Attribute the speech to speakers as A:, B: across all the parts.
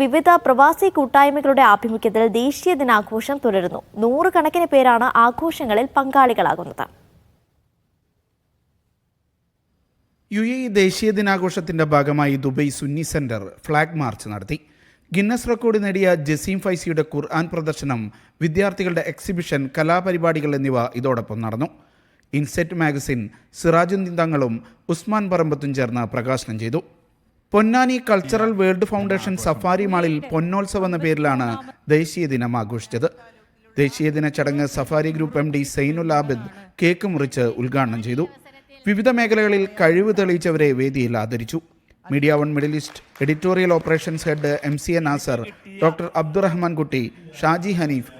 A: വിവിധ പ്രവാസി കൂട്ടായ്മകളുടെ ആഭിമുഖ്യത്തിൽ ദേശീയ ദിനാഘോഷം തുടരുന്നു. നൂറുകണക്കിന് പേരാണ് ആഘോഷങ്ങളിൽ പങ്കാളികളാകുന്നത്.
B: യു എ ദേശീയ ദിനാഘോഷത്തിന്റെ ഭാഗമായി Dubai Sunni centre flag march നടത്തി. ഗിന്നസ് റെക്കോർഡ് നേടിയ ജസീം ഫൈസിയുടെ ഖുർആൻ പ്രദർശനം വിദ്യാർത്ഥികളുടെ എക്സിബിഷൻ കലാപരിപാടികൾ എന്നിവ ഇതോടൊപ്പം നടന്നു. ഇൻസെറ്റ് മാഗസിൻ സിറാജുദ്ദീൻ തങ്ങളും ഉസ്മാൻ പറമ്പത്തും ചേർന്ന് പ്രകാശനം ചെയ്തു. Ponnani cultural world foundation Safari മാളിൽ പൊന്നോത്സവം എന്ന പേരിലാണ് ദേശീയ ദിനം ആഘോഷിച്ചത്. ദേശീയ ദിന ചടങ്ങ് Safari group M D Zainul Abid cake മുറിച്ച് ഉദ്ഘാടനം ചെയ്തു. വിവിധ മേഖലകളിൽ കഴിവ് തെളിയിച്ചവരെ വേദിയിൽ ആദരിച്ചു. Media One Middle East editorial operations head M C A Nasar doctor Abdurahman Kutty Shaji Haneef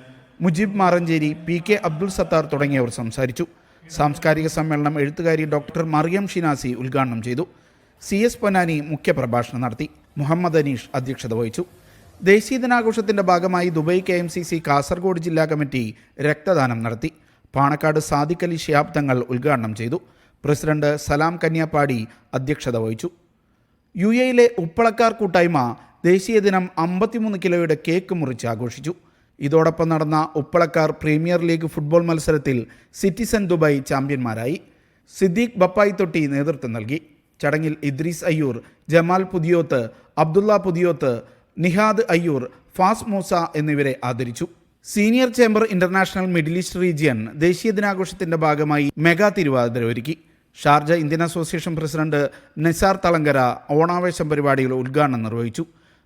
B: Mujeeb Maranchery P K Abdul Sathar തുടങ്ങിയവർ സംസാരിച്ചു. സാംസ്കാരിക സമ്മേളനം എഴുത്തുകാരി ഡോക്ടർ മറിയം ഷിനാസി ഉദ്ഘാടനം ചെയ്തു. സി എസ് പൊന്നാനി മുഖ്യപ്രഭാഷണം നടത്തി. മുഹമ്മദ് അനീഷ് അധ്യക്ഷത വഹിച്ചു. ദേശീയ ദിനാഘോഷത്തിന്റെ ഭാഗമായി Dubai K M C C Kasaragod ജില്ലാ കമ്മിറ്റി രക്തദാനം നടത്തി. പാണക്കാട് സാദിഖലി ശിഹാബ് തങ്ങൾ ഉദ്ഘാടനം ചെയ്തു. പ്രസിഡന്റ് സലാം കന്യാപ്പാടി അധ്യക്ഷത വഹിച്ചു. യു എയിലെ ഉപ്പളക്കാർ കൂട്ടായ്മ ദേശീയ ദിനം അമ്പത്തിമൂന്ന് കിലോയുടെ കേക്ക് മുറിച്ച് ആഘോഷിച്ചു. ഇതോടൊപ്പം നടന്ന ഉപ്പളക്കാർ പ്രീമിയർ ലീഗ് ഫുട്ബോൾ മത്സരത്തിൽ സിറ്റിസൺ ദുബായ് ചാമ്പ്യന്മാരായി. സിദ്ദീഖ് ബപ്പായി തൊട്ടി നേതൃത്വം നൽകി. ചടങ്ങിൽ ഇദ്രീസ് അയ്യൂർ ജമാൽ പുതിയോത്ത് അബ്ദുള്ള പുതിയോത്ത് നിഹാദ് അയ്യൂർ ഫാസ് മൂസ എന്നിവരെ ആദരിച്ചു. Senior chamber international Middle East region ദേശീയ ദിനാഘോഷത്തിന്റെ ഭാഗമായി മെഗാ തിരുവാതിര ഒരുക്കി. Sharjah Indian association president Nisar Thalangara ഓണാവേശം പരിപാടികൾ ഉദ്ഘാടനം നിർവഹിച്ചു.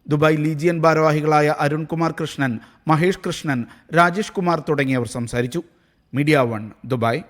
B: ദുബായ് ലീജിയൻ ഭാരവാഹികളായ അരുൺകുമാർ കൃഷ്ണൻ മഹേഷ് കൃഷ്ണൻ രാജേഷ് കുമാർ തുടങ്ങിയവർ സംസാരിച്ചു. Media One Dubai.